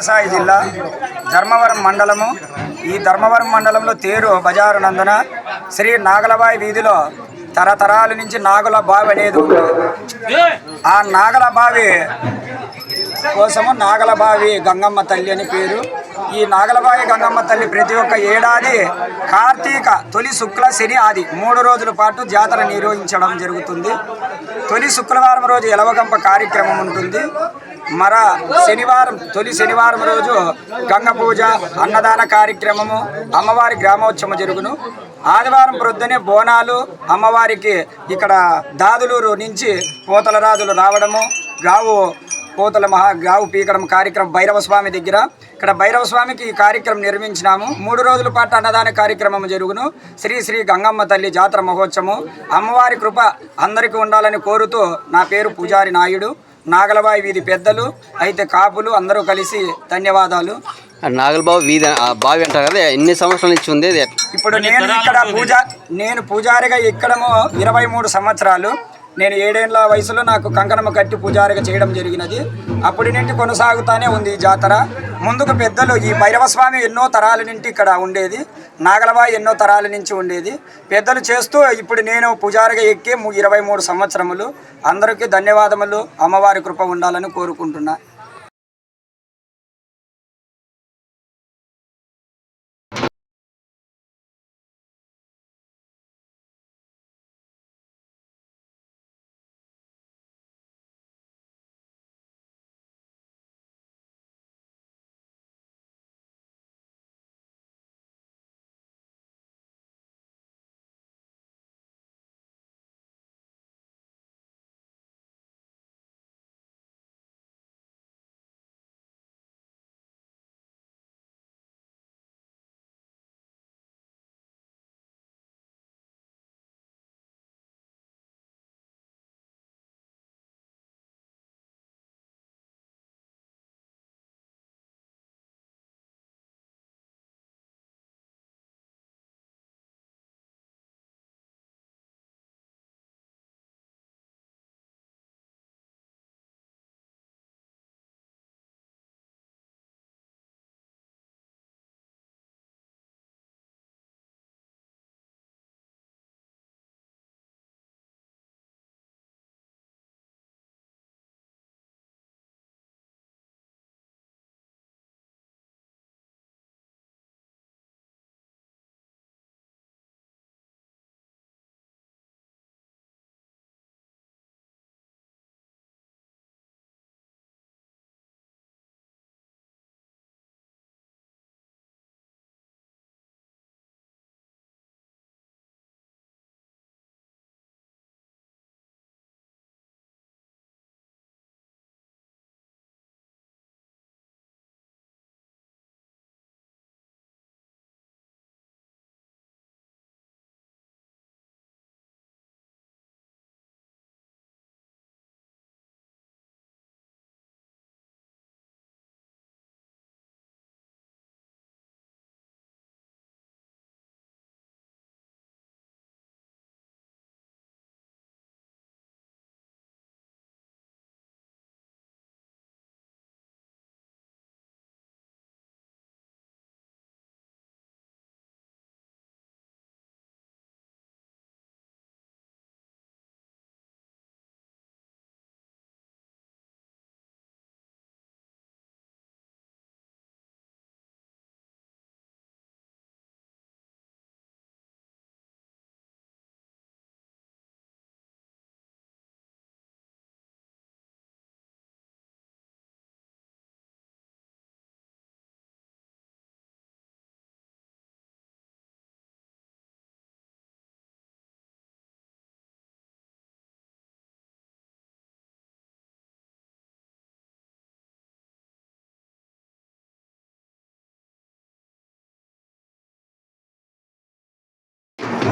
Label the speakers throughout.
Speaker 1: వ్యవసాయ జిల్లా ధర్మవరం మండలము. ఈ ధర్మవరం మండలంలో తేరు బజారు నందున శ్రీ నాగలబాయి వీధిలో తరతరాల నుంచి నాగుల బావి అనేది ఉంది. ఆ నాగల బావి కోసము నాగలబావి గంగమ్మ తల్లి అని పేరు. ఈ నాగలబావి గంగమ్మ తల్లి ప్రతి ఒక్క ఏడాది కార్తీక తొలి శుక్ల శని ఆది మూడు రోజుల పాటు జాతర నిర్వహించడం జరుగుతుంది. తొలి శుక్రవారం రోజు ఎలవగంప కార్యక్రమం ఉంటుంది. మర శనివారం తొలి శనివారం రోజు గంగ పూజ అన్నదాన కార్యక్రమము అమ్మవారి గ్రామోత్సవం జరుగును. ఆదివారం ప్రొద్దునే బోనాలు అమ్మవారికి ఇక్కడ దాదులూరు నుంచి పోతల రాజులు రావడము గావు పోతల మహా గావు పీకడం కార్యక్రమం భైరవ స్వామి దగ్గర. ఇక్కడ భైరవ స్వామికి ఈ కార్యక్రమం నిర్మించినాము మూడు రోజుల పాటు అన్నదాన కార్యక్రమం జరుగును. శ్రీ శ్రీ గంగమ్మ తల్లి జాతర మహోత్సవం అమ్మవారి కృప అందరికీ ఉండాలని కోరుతూ నా పేరు పూజారి నాయుడు. నాగలబాయి వీధి పెద్దలు అయితే కాపులు అందరూ కలిసి ధన్యవాదాలు.
Speaker 2: నాగలబాబు వీధి బావి అంటారు కదా ఎన్ని సంవత్సరాల నుంచి ఉంది
Speaker 1: ఇప్పుడు నేను ఇక్కడ పూజ నేను పూజారిగా ఇక్కడము ఇరవై మూడు సంవత్సరాలు. నేను ఏడేళ్ళ వయసులో నాకు కంకణము కట్టి పూజారిగా చేయడం జరిగినది. అప్పటి నుండి కొనసాగుతానే ఉంది ఈ జాతర. ముందుకు పెద్దలు ఈ భైరవస్వామి ఎన్నో తరాల నుండి ఇక్కడ ఉండేది. నాగలబాయి ఎన్నో తరాల నుంచి ఉండేది. పెద్దలు చేస్తూ ఇప్పుడు నేను పూజారిగా ఎక్కి ఇరవై మూడు సంవత్సరములు. అందరికీ ధన్యవాదములు. అమ్మవారి కృప ఉండాలని కోరుకుంటున్నా.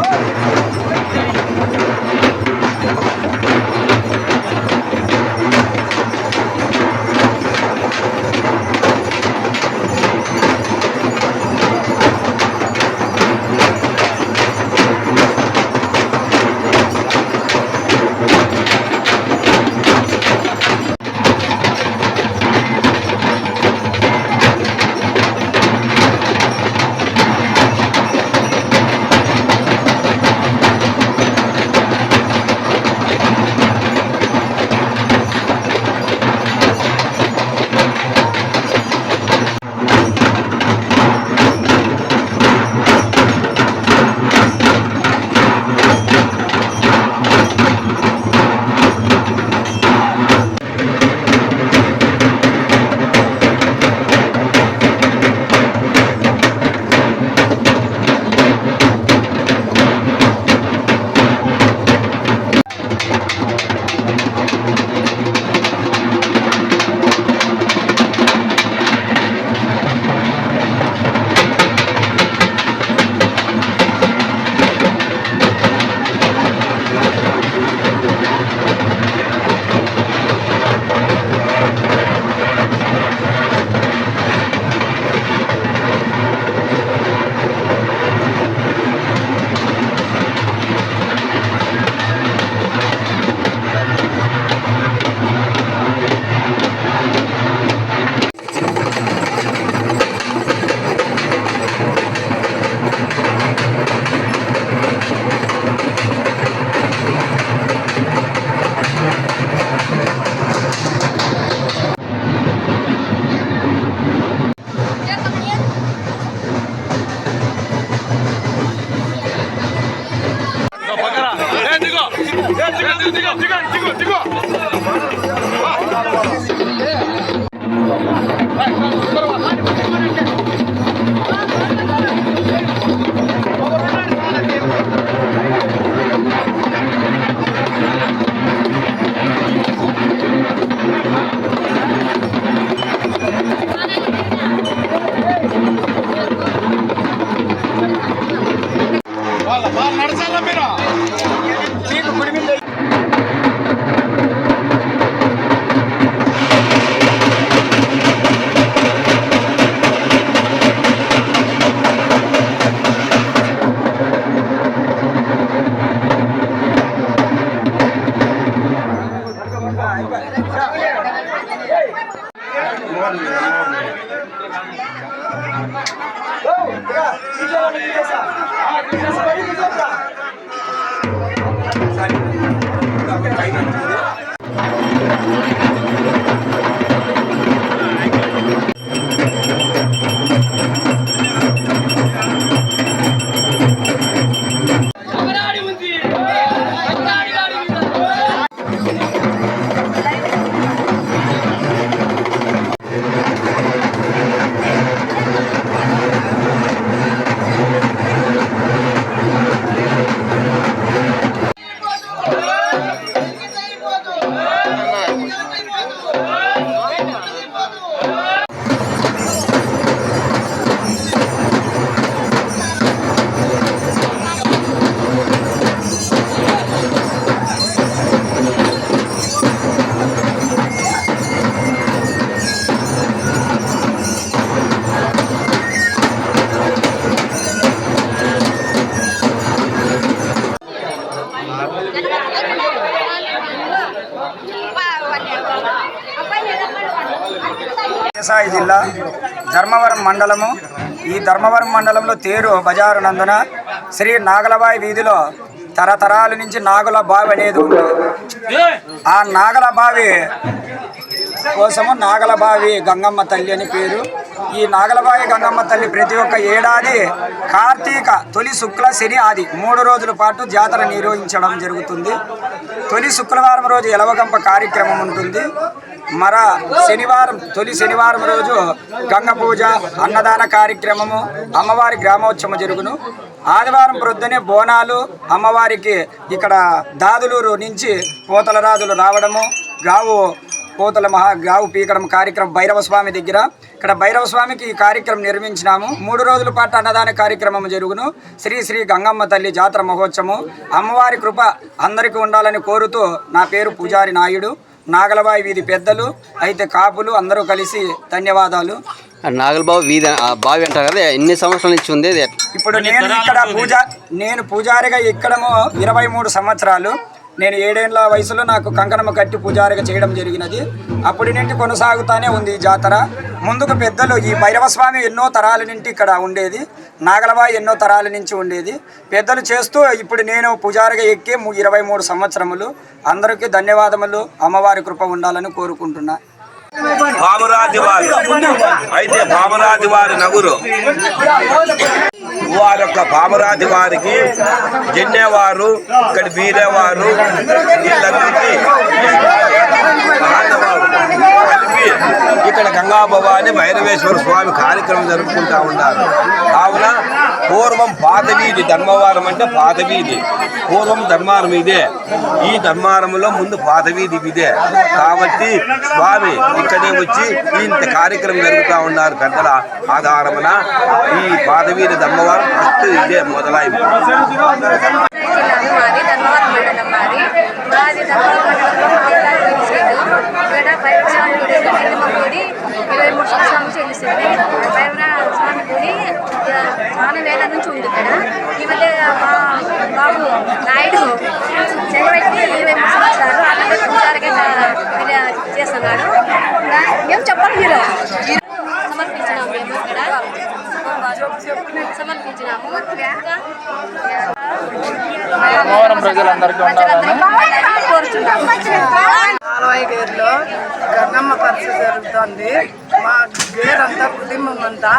Speaker 1: Oh! 찍어 찍어 찍어 찍어 아, వ్యవసాయ జిల్లా ధర్మవరం మండలము. ఈ ధర్మవరం మండలంలో తేరు బజారు నందున శ్రీ నాగలబాయి వీధిలో తరతరాల నుంచి నాగుల బావి అనేది ఉంది. ఆ నాగల బావి కోసము నాగలబావి గంగమ్మ తల్లి అని పేరు. ఈ నాగలబావి గంగమ్మ తల్లి ప్రతి ఒక్క ఏడాది కార్తీక తొలి శుక్ల శని ఆది మూడు రోజుల పాటు జాతర నిర్వహించడం జరుగుతుంది. తొలి శుక్రవారం రోజు ఎలవగంప కార్యక్రమం ఉంటుంది. మర శనివారం తొలి శనివారం రోజు గంగ పూజ అన్నదాన కార్యక్రమము అమ్మవారి గ్రామోత్సవం జరుగును. ఆదివారం ప్రొద్దునే బోనాలు అమ్మవారికి ఇక్కడ దాదులూరు నుంచి పోతల రాజులు రావడము గావు పోతల మహా గావు పీకడం కార్యక్రమం భైరవ స్వామి దగ్గర. ఇక్కడ భైరవ స్వామికి ఈ కార్యక్రమం నిర్మించినాము. మూడు రోజుల పాటు అన్నదాన కార్యక్రమం జరుగును. శ్రీ శ్రీ గంగమ్మ తల్లి జాతర మహోత్సవం అమ్మవారి కృప అందరికీ ఉండాలని కోరుతూ నా పేరు పూజారి నాయుడు. నాగలబాయి వీధి పెద్దలు అయితే కాపులు అందరూ కలిసి ధన్యవాదాలు.
Speaker 2: నాగలబాబు వీధి బావి అంటారు కదా ఎన్ని సంవత్సరాల నుంచి ఉంది
Speaker 1: ఇప్పుడు నేను ఇక్కడ పూజ నేను పూజారిగా ఎక్కడము ఇరవై మూడు సంవత్సరాలు. నేను ఏడేళ్ళ వయసులో నాకు కంకణము కట్టి పూజారిగా చేయడం జరిగినది. అప్పటి నుండి కొనసాగుతానే ఉంది ఈ జాతర. ముందుకు పెద్దలు ఈ భైరవ స్వామి ఎన్నో తరాల నుండి ఇక్కడ ఉండేది. నాగలబాయి ఎన్నో తరాల నుంచి ఉండేది. పెద్దలు చేస్తూ ఇప్పుడు నేను పూజారిగా ఎక్కి ఇరవై మూడు సంవత్సరములు అందరికీ ధన్యవాదములు. అమ్మవారి కృప ఉండాలని కోరుకుంటున్నా.
Speaker 3: భామరాజు వారు. అయితే భామరాజు వారి నగురు. వారి యొక్క బాబురాజు వారికి జన్నేవారు ఇక్కడ వీరేవారు వీళ్ళందరికీ ఇక్కడ గంగా భవాని భైరవేశ్వర స్వామి కార్యక్రమం జరుపుకుంటా ఉన్నారు కావున పూర్వం పాత వీధి ధర్మవరం అంటే పాత వీధి పూర్వం ధర్మారం ఇదే ఈ ధర్మారంలో ముందు పాత వీధి ఇదే కాబట్టి స్వామి ఇక్కడే వచ్చి ఇంత కార్యక్రమం జరుగుతూ ఉన్నారు పెద్దల ఆధారమున ఈ పాత వీధి ధర్మవరం ఫస్ట్ ఇదే మొదలైంది
Speaker 4: జిల్లాలో మాది ధర్మవరం మండలం మాది మాది ధర్మవరం మండలంలో భైరవస్వామి గుడి గుడి ఇరవై మూడు సంవత్సరాల నుంచి వెలిసింది భైరవస్వామి గుడి ఆ, చాలా వేల నుంచి ఉంది ఇక్కడ. ఈ మధ్య మా బాబు నాయుడు చెగబెట్టి ఇరవై మూడు సంవత్సరాలు అలాగే పూజారిగా చేస్తున్నాడు. ఏం చెప్పాలి మీరు? సమర్పించినాము మేము ఇక్కడ. సమర్పించినాము.
Speaker 5: ప్రజలందరికీ
Speaker 4: ప్రజలందరికీ కోరుచున్నాము.
Speaker 5: గంగమ్మ పరిస్థితి జరుగుతుంది మా గేర్ కుటుంబం అంతా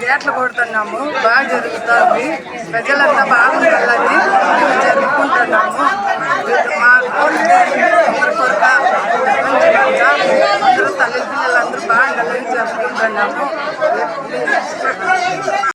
Speaker 5: గేట్లు కొడుతున్నాము బాగా జరుగుతుంది. ప్రజలంతా బాగుండాలని మేము జరుపుకుంటున్నాము. మా కొరక అందరూ తల్లి పిల్లలందరూ జరుపుకుంటున్నాము.